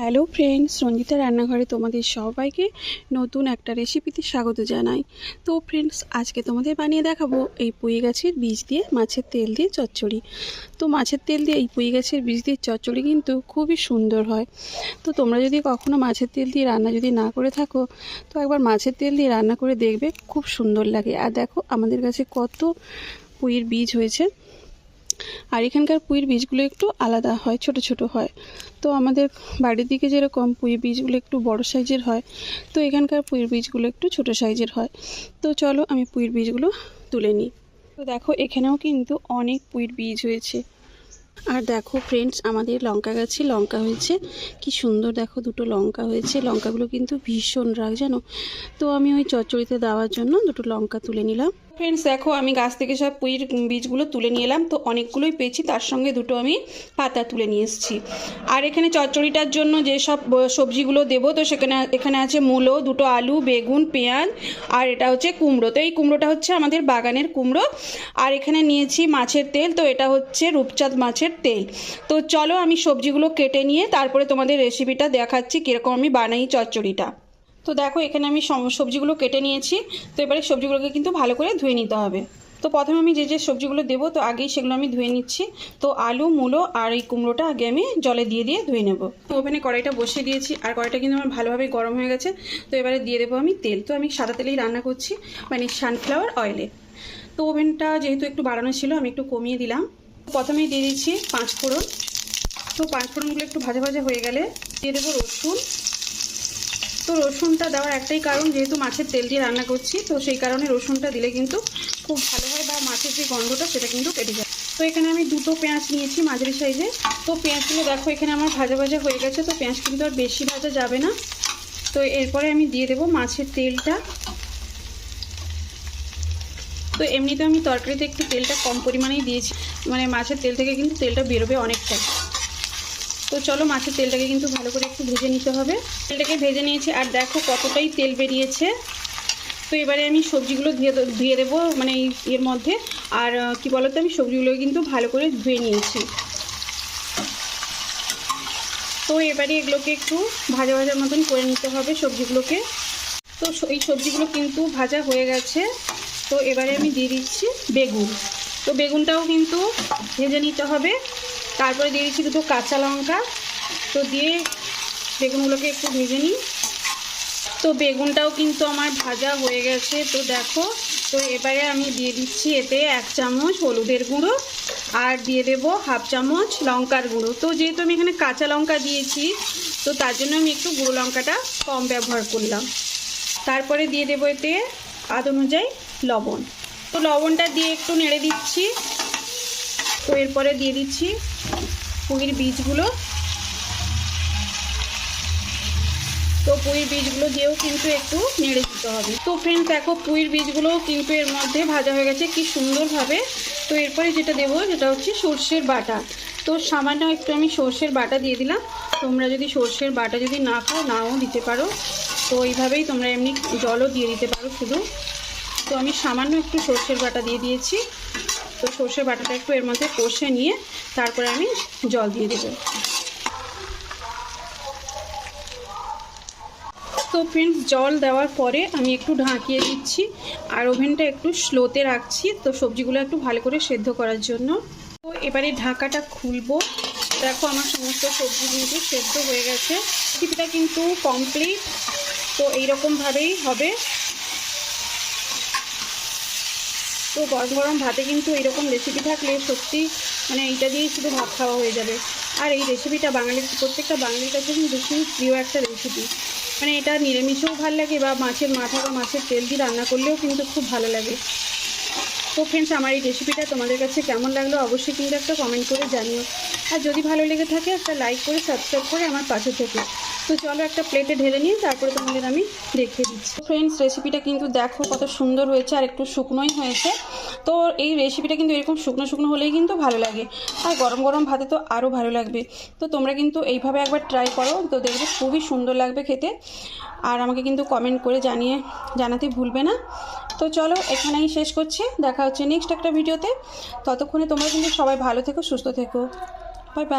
Hello friends, Ranjita রান্নাঘরে তোমাদের সবাইকে নতুন একটা রেসিপিতে স্বাগত জানাই। তো ফ্রেন্ডস, আজকে তোমাদের বানিয়ে দেখাবো এই পুঁই গাছের বীজ দিয়ে মাছের তেল দিয়ে চচ্চড়ি। তো মাছের তেল দিয়ে এই পুঁই গাছের বীজ দিয়ে চচ্চড়ি কিন্তু খুবই সুন্দর হয়। তো তোমরা যদি কখনো মাছের তেল দিয়ে রান্না যদি না করে থাকো, তো একবার মাছের তেল দিয়ে রান্না করে দেখবে খুব সুন্দর লাগে। আর দেখো আমাদের কাছে কত পুঁইয়ের বীজ হয়েছে। আর এখানকার পুঁইয়ের বীজগুলো একটু আলাদা হয়, ছোট ছোট হয়। তো আমাদের বাড়ির দিকে যেরকম পুঁইয়ের বীজগুলো একটু বড় সাইজের হয়, তো এখানকার পুঁইয়ের বীজগুলো একটু ছোট সাইজের হয়। তো চলো আমি পুঁইয়ের বীজগুলো তুলে নিই। তো দেখো, এখানেও কিন্তু অনেক পুঁইয়ের বীজ হয়েছে। আর দেখো ফ্রেন্ডস আমাদের লঙ্কা গাছে লঙ্কা হয়েছে। কি সুন্দর দেখো দুটো লঙ্কা হয়েছে। লঙ্কাগুলো কিন্তু ভীষণ রাগ, জানো? তো আমি ওই চচ্চড়িতে দেওয়ার জন্য দুটো লঙ্কা তুলে নিলাম। ফ্রেন্ডস দেখো, আমি গাছ থেকে সব পুঁইর বীজগুলো তুলে নিয়ে এলাম। তো অনেকগুলোই পেয়েছি, তার সঙ্গে দুটো আমি পাতা তুলে নিয়ে এসেছি। আর এখানে চচ্চড়িটার জন্য যে সব সবজিগুলো দেবো, তো সেখানে, এখানে আছে মূলো, দুটো আলু, বেগুন, পেঁয়াজ, আর এটা হচ্ছে কুমড়ো। তো এই কুমড়োটা হচ্ছে আমাদের বাগানের কুমড়ো। আর এখানে নিয়েছি মাছের তেল, তো এটা হচ্ছে রূপচাঁদ মাছের তেল। তো চলো আমি সবজিগুলো কেটে নিয়ে তারপরে তোমাদের রেসিপিটা দেখাচ্ছি, কীরকম আমি বানাই চচ্চড়িটা। তো দেখো, এখানে আমি সবজিগুলো কেটে নিয়েছি। তো এবারে সবজিগুলোকে কিন্তু ভালো করে ধুয়ে নিতে হবে। তো প্রথমে আমি যে যে সবজিগুলো দেবো, তো আগেই সেগুলো আমি ধুয়ে নিচ্ছি। তো আলু, মূলো আর এই কুমড়োটা আগে আমি জলে দিয়ে দিয়ে ধুয়ে নেব। তো ওভেনে কড়াইটা বসিয়ে দিয়েছি, আর কড়াইটা কিন্তু আমার ভালোভাবে গরম হয়ে গেছে। তো এবারে দিয়ে দেবো আমি তেল। তো আমি সাদা তেলেই রান্না করছি মানে সানফ্লাওয়ার অয়েলে। তো ওভেনটা যেহেতু একটু বাড়ানো ছিল, আমি একটু কমিয়ে দিলাম। প্রথমেই দিয়ে দিচ্ছি পাঁচ ফোড়ন তো পাঁচ ফোড়নগুলো একটু ভাজা ভাজা হয়ে গেলে দিয়ে দেবো রসুন। তো রসুনটা দেওয়ার একটাই কারণ, যেহেতু মাছের তেল দিয়ে রান্না করছি, তো সেই কারণে রসুনটা দিলে কিন্তু খুব ভালো হয় বা মাছের যে গন্ধটা সেটা কিন্তু কেটে যায়। তো এখানে আমি দুটো পেঁয়াজ নিয়েছি মাঝারি সাইজে। তো পেঁয়াজগুলো দেখো, এখানে আমার ভাজা ভাজা হয়ে গেছে, তো পেঁয়াজ কিন্তু আর বেশি ভাজা যাবে না। তো এরপরে আমি দিয়ে দেবো মাছের তেলটা। তো এমনিতে আমি তরকারিতে একটু তেলটা কম পরিমাণেই দিয়েছি মানে মাছের তেল থেকে কিন্তু তেলটা বেরোবে অনেকটাই। তো চলো মাছের তেলটাকে কিন্তু ভালো করে একটু ভেজে নিতে হবে। তেলটাকে ভেজে নিয়েছি আর দেখো কতটাই তেল বেরিয়েছে। তো এবারে আমি সবজিগুলো ধুয়ে ধুয়ে দেবো মানে এর মধ্যে। আর কি বলতো, আমি সবজিগুলো কিন্তু ভালো করে ধুয়ে নিয়েছি। তো এবারে এগুলোকে একটু ভাজা ভাজার মতন করে নিতে হবে সবজিগুলোকে। তো এই সবজিগুলো কিন্তু ভাজা হয়ে গেছে। তো এবারে আমি দিয়ে দিচ্ছি বেগুন। তো বেগুনটাও কিন্তু ভেজে নিতে হবে। তারপরে দিয়ে দিচ্ছি দুটো কাঁচা লঙ্কা। তো দিয়ে বেগুনগুলোকে একটু ভেজে নিই। তো বেগুনটাও কিন্তু আমার ভাজা হয়ে গেছে। তো দেখো, তো এবারে আমি দিয়ে দিচ্ছি এতে এক চামচ হলুদের গুঁড়ো আর দিয়ে দেব হাফ চামচ লঙ্কার গুঁড়ো। তো যেহেতু আমি এখানে কাঁচা লঙ্কা দিয়েছি, তো তার জন্য আমি একটু গুঁড়ো লঙ্কাটা কম ব্যবহার করলাম। তারপরে দিয়ে দেবো এতে আদ, অনুযায়ী লবণ। তো লবণটা দিয়ে একটু নেড়ে দিচ্ছি। তো এরপরে দিয়ে দিচ্ছি পুঁইর বীজগুলো। তো পুঁইর বীজগুলো দিয়েও কিন্তু একটু নেড়ে দিতে হবে। তো ফ্রেন্ডস দেখো পুঁইর বীজগুলো কিন্তু এর মধ্যে ভাজা হয়ে গেছে, কি সুন্দরভাবে। তো এরপরে যেটা দেবো যেটা হচ্ছে সর্ষের বাটা। তো সামান্য একটু আমি সর্ষের বাটা দিয়ে দিলাম। তোমরা যদি সর্ষের বাটা যদি না খাও, নাও দিতে পারো। তো এইভাবেই তোমরা এমনি জলও দিয়ে দিতে পারো শুধু। তো আমি সামান্য একটু সর্ষের বাটা দিয়ে দিয়েছি। তো সর্ষের বাটাটা একটু এর মধ্যে কষে নিয়ে তারপরে আমি জল দিয়ে দেবো। তো ফ্রেন্ডস জল দেওয়ার পরে আমি একটু ঢাকিয়ে দিচ্ছি আর ওভেনটা একটু স্লোতে রাখছি, তো সবজিগুলো একটু ভালো করে সেদ্ধ করার জন্য। তো এবারে ঢাকাটা খুলবো। দেখো আমার সমস্ত সবজি কিন্তু সেদ্ধ হয়ে গেছে। রেসিপিটা কিন্তু কমপ্লিট তো এইরকমভাবেই হবে। তো গরম গরম ভাতে কিন্তু এরকম রেসিপি থাকলে সত্যি মানে এইটা দিয়েই শুধু ভাত খাওয়া হয়ে যাবে। আর এই রেসিপিটা বাঙালির, প্রত্যেকটা বাঙালির কাছে কিন্তু খুবই প্রিয় একটা রেসিপি মানে এটা নিরামিষেও ভালো লাগে বা মাছের মাথা বা মাছের তেল দিয়ে রান্না করলেও কিন্তু খুব ভালো লাগে। তো ফ্রেন্ডস আমার এই রেসিপিটা তোমাদের কাছে কেমন লাগল অবশ্যই কিন্তু একটা কমেন্ট করে জানিও। আর যদি ভালো লেগে থাকে, একটা লাইক করে সাবস্ক্রাইব করে আমার পাশে থেকে। তো চলো একটা প্লেটে ঢেলে নিয়ে তারপরে তোমাদের আমি দেখিয়ে দিচ্ছি। ফ্রেন্ডস রেসিপিটা কিন্তু দেখো কত সুন্দর হয়েছে আর একটু শুকনোই হয়েছে। তো এই রেসিপিটা কিন্তু এরকম শুকনো শুকনো হলেই কিন্তু ভালো লাগে। আর গরম গরম ভাতে তো আরও ভালো লাগবে। তো তোমরা কিন্তু এইভাবে একবার ট্রাই করো। তো দেখবে খুবই সুন্দর লাগবে খেতে। আর আমাকে কিন্তু কমেন্ট করে জানিয়ে, জানাতে ভুলবে না। তো চলো এখানেই শেষ করছি। দেখা হচ্ছে নেক্সট একটা ভিডিওতে ততক্ষণে তোমরা কিন্তু সবাই ভালো থেকো, সুস্থ থেকো। Bye bye.